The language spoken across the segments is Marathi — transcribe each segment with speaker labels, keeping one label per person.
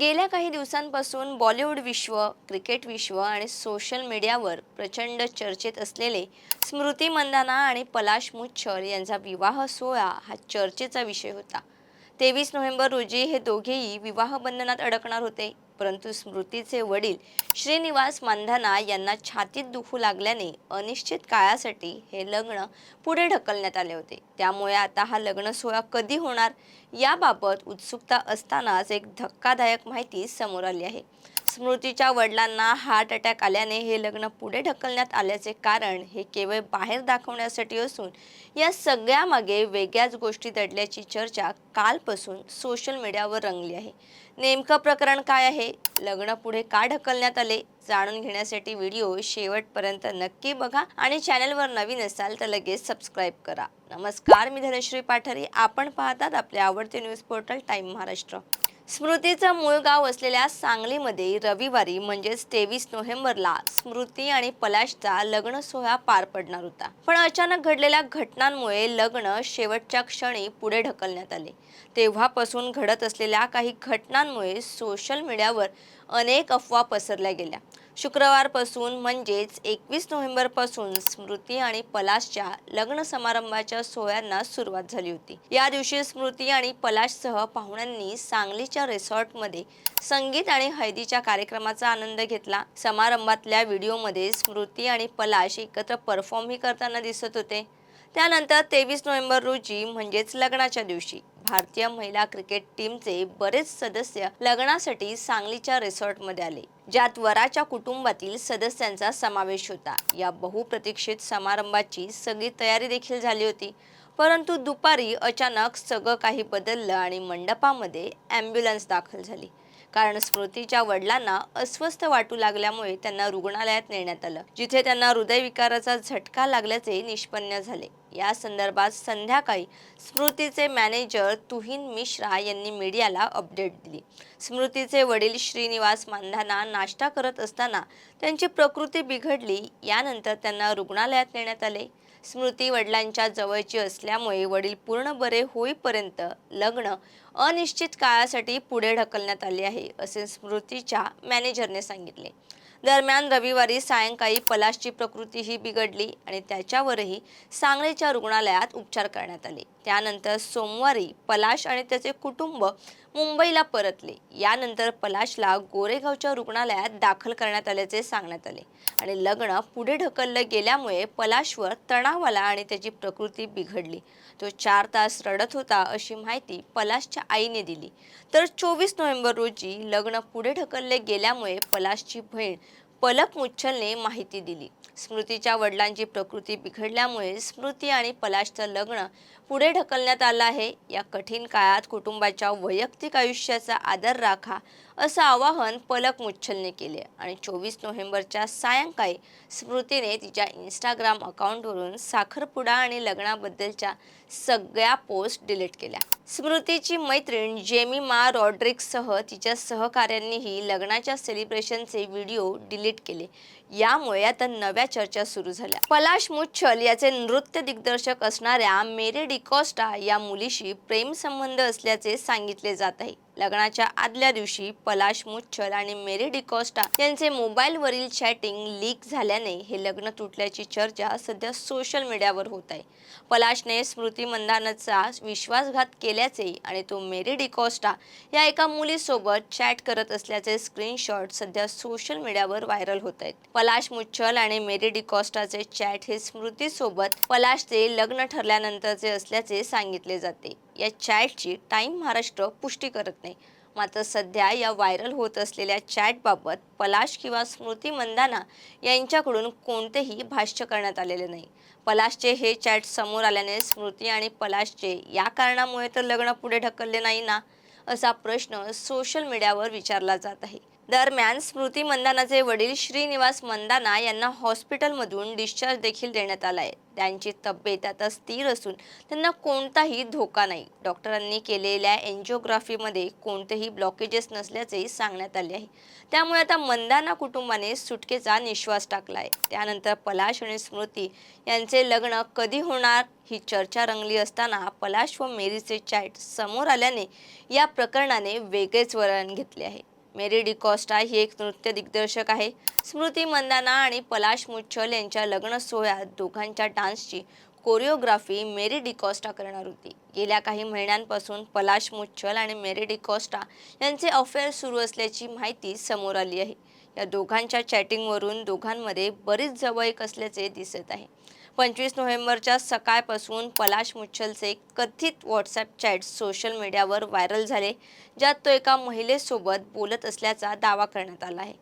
Speaker 1: गेल्या काही दिवसांपासून बॉलिवूड विश्व क्रिकेट विश्व आणि सोशल मीडियावर प्रचंड चर्चेत असलेले स्मृती मंदाना आणि पलाश मुच्छल यांचा विवाह सोहळा हा चर्चेचा विषय होता. तेवीस नोव्हेंबर रोजी हे दोघेही विवाह बंधनात अडकणार होते. परंतु स्मृतीचे वडील श्रीनिवास मांधाना यांना छातीत दुखू लागल्याने अनिश्चित काळासाठी हे लग्न पुढे ढकलण्यात आले होते. त्यामुळे आता हा लग्न सोहळा कधी होणार? याबाबत उत्सुकता असतानाच एक धक्कादायक माहिती समोर आली आहे. स्मृतीच्या वडिलांना हार्ट अटॅक आल्याने हे लग्न पुढे ढकलण्यात आल्याचे कारण हे केवळ बाहेर दाखवण्यासाठी असून या सगळ्यामागे वेगळ्याच गोष्टी दडल्याची चर्चा कालपासून सोशल मीडियावर रंगली आहे. नेमकं प्रकरण काय आहे? लग्न पुढे का ढकलण्यात आले? जाणून घेण्यासाठी व्हिडिओ शेवटपर्यंत नक्की बघा आणि चॅनलवर नवीन असाल तर लगेच सबस्क्राईब करा. नमस्कार मी धनश्री पाठारी. आपण पाहतात आपले आवडते न्यूज पोर्टल टाईम महाराष्ट्र स्मृतीचं मूळ गाव असलेल्या सांगलीमध्ये रविवारी म्हणजेच तेवीस नोव्हेंबरला स्मृती आणि पलाशचा लग्न सोहळा पार पडणार होता. पण अचानक घडलेल्या घटनांमुळे लग्न शेवटच्या क्षणी पुढे ढकलण्यात आले. तेव्हापासून घडत असलेल्या काही घटनांमुळे सोशल मीडियावर अनेक अफवा पसरल्या गेल्या. शुक्रवारपासून म्हणजेच एकवीस नोव्हेंबरपासून स्मृती आणि पलाशच्या लग्न समारंभाच्या सोहळ्यांना सुरुवात झाली होती. या दिवशी स्मृती आणि पलाशसह पाहुण्यांनी सांगलीच्या रिसॉर्टमध्ये संगीत आणि हळदीच्या कार्यक्रमाचा आनंद घेतला. समारंभातल्या व्हिडिओमध्ये स्मृती आणि पलाश एकत्र परफॉर्मही करताना दिसत होते. त्यानंतर तेवीस नोव्हेंबर रोजी म्हणजेच लग्नाच्या दिवशी भारतीय महिला क्रिकेट टीमचे बरेच सदस्य लग्नासाठी सांगलीच्या रिसॉर्टमध्ये आले ज्यात वराच्या कुटुंबातील सदस्यांचा समावेश होता. या बहुप्रतीक्षित समारंभाची सगळी तयारी देखील झाली होती. परंतु दुपारी अचानक सगळं काही बदललं आणि मंडपामध्ये ॲम्ब्युलन्स दाखल झाली. कारण स्मृतीच्या वडिलांना अस्वस्थ वाटू लागल्यामुळे त्यांना रुग्णालयात नेण्यात आलं जिथे त्यांना हृदयविकाराचा झटका लागल्याचे निष्पन्न झाले. या संदर्भात संध्याकाळी स्मृतीचे मॅनेजर तुहिन मिश्रा यांनी मीडियाला अपडेट दिली. स्मृतीचे वडील श्रीनिवास मांधाना नाश्ता करत असताना त्यांची प्रकृती बिघडली यानंतर त्यांना रुग्णालयात नेण्यात आले. स्मृती वडिलांच्या जवळची असल्यामुळे वडील पूर्ण बरे होईपर्यंत लग्न अनिश्चित काळासाठी पुढे ढकलण्यात आले आहे असे स्मृतीच्या मॅनेजरने सांगितले. दरम्यान रविवारी सायंकाळी पलाशची प्रकृतीही बिघडली आणि त्याच्यावरही सांगलीच्या रुग्णालयात उपचार करण्यात आले. त्यानंतर सोमवारी पलाश आणि त्याचे कुटुंब मुंबईला परतले. यानंतर पलाशला गोरेगावच्या रुग्णालयात दाखल करण्यात आल्याचे सांगण्यात आले आणि लग्न पुढे ढकललं गेल्यामुळे पलाशवर तणाव आला आणि त्याची प्रकृती बिघडली. तो चार तास रडत होता अशी माहिती पलाशच्या आईने दिली. तर चोवीस नोव्हेंबर रोजी लग्न पुढे ढकलले गेल्यामुळे पलाशची बहीण पलक मुच्छलने माहिती दिली. स्मृतीच्या वडिलांची प्रकृती बिघडल्यामुळे स्मृती आणि पलाशचं लग्न पुढे ढकलण्यात आलं आहे. या कठीण काळात कुटुंबाच्या वैयक्तिक आयुष्याचा आदर राखा असं आवाहन पलक मुच्छलने केले आणि चोवीस नोव्हेंबरच्या सायंकाळी स्मृतीने तिच्या इंस्टाग्राम अकाउंटवरून साखरपुडा आणि लग्नाबद्दलच्या सगळ्या पोस्ट डिलीट केल्या. स्मृतीची मैत्रीण जेमिमा रॉड्रिक्ससह तिच्या सहकाऱ्यांनीही लग्नाच्या सेलिब्रेशनचे व्हिडिओ डिलीट केले. यामुळे आता नव्या चर्चा सुरू झाल्या. पलाश मुच्छल याचे नृत्य दिग्दर्शक असणाऱ्या मेरी डिकॉस्टा या मुलीशी प्रेमसंबंध असल्याचे सांगितले जात आहे. लग्नाच्या आदल्या दिवशी पलाश मुच्छल आणि मेरी डिकॉस्टा यांचे मोबाईलवरील चॅटिंग लीक झाल्याने हे लग्न तुटल्याची चर्चा सध्या सोशल मीडियावर होत आहे. पलाशने स्मृती मंदानाचा विश्वासघात केल्याचे आणि तो मेरी डिकॉस्टा या एका मुलीसोबत चॅट करत असल्याचे स्क्रीनशॉट सध्या सोशल मीडियावर व्हायरल होत आहेत. पलाश मुच्छल आणि मेरी डिकॉस्टाचे चॅट हे स्मृतीसोबत पलाशचे लग्न ठरल्यानंतरचे असल्याचे सांगितले जाते. या चॅटची टाईम महाराष्ट्र पुष्टी करत नाही. मात्र सध्या या व्हायरल होत असलेल्या चॅटबाबत पलाश किंवा स्मृती मंदाना यांच्याकडून कोणतेही भाष्य करण्यात आलेले नाही. पलाशचे हे चॅट समोर आल्याने स्मृती आणि पलाशचे या कारणामुळे तर लग्न पुढे ढकलले नाही ना असा प्रश्न सोशल मीडियावर विचारला जात आहे. दरम्यान स्मृती मंदानाचे वडील श्रीनिवास मंदाना यांना हॉस्पिटलमधून डिस्चार्ज देखील देण्यात आला आहे. त्यांची तब्येत आता स्थिर असून त्यांना कोणताही धोका नाही. डॉक्टरांनी केलेल्या एन्जिओग्राफीमध्ये कोणतेही ब्लॉकेजेस नसल्याचे सांगण्यात आले आहे. त्यामुळे आता मंदाना कुटुंबाने सुटकेचा निश्वास टाकला आहे. त्यानंतर पलाश आणि स्मृती यांचे लग्न कधी होणार ही चर्चा रंगली असताना पलाश व मेरीचे चॅट समोर आल्याने या प्रकरणाने वेगळेच वळण घेतले आहे. मेरी डिकॉस्टा ही एक नृत्य दिग्दर्शक आहे. स्मृती मंदाना आणि पलाश मुच्छल यांच्या लग्न सोहळ्यात दोघांच्या डान्सची कोरिओग्राफी मेरी डिकॉस्टा करणार होती. गेल्या काही महिन्यांपासून पलाश मुच्छल आणि मेरी डिकॉस्टा यांचे अफेअर सुरू असल्याची माहिती समोर आली आहे. या दोघांच्या चॅटिंगवरून दोघांमध्ये बरीच जवळीक असल्याचे दिसत आहे. पंचवीस नोव्हेंबरच्या सकाळपासून पलाश मुच्छलचे कथित व्हॉट्सॲप चॅट सोशल मीडियावर व्हायरल झाले ज्यात तो एका महिलेसोबत बोलत असल्याचा दावा करण्यात आला आहे.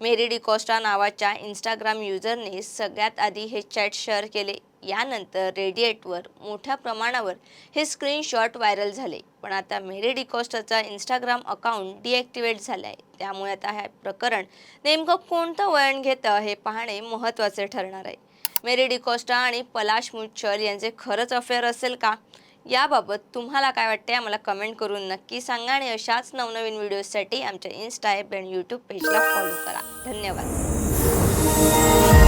Speaker 1: मेरी डिकॉस्टा नावाच्या इंस्टाग्राम युजरने सगळ्यात आधी हे चॅट शेअर केले यानंतर रेडिएटवर मोठ्या प्रमाणावर हे स्क्रीनशॉट व्हायरल झाले. पण आता मेरी डिकॉस्टाचा इंस्टाग्राम अकाउंट डिॲक्टिवेट झालं आहे त्यामुळे आता हे प्रकरण नेमकं कोणतं वळण घेतं हे पाहणे महत्त्वाचे ठरणार आहे. मेरी डिकॉस्टा आणि पलाश मुच्छल यांचे खरंच अफेअर असेल का? याबाबत तुम्हाला काय वाटते आम्हाला कमेंट करून नक्की सांगा आणि अशाच नवनवीन व्हिडिओसाठी आमच्या इन्स्टा ॲप आणि यूट्यूब पेजला फॉलो करा. धन्यवाद.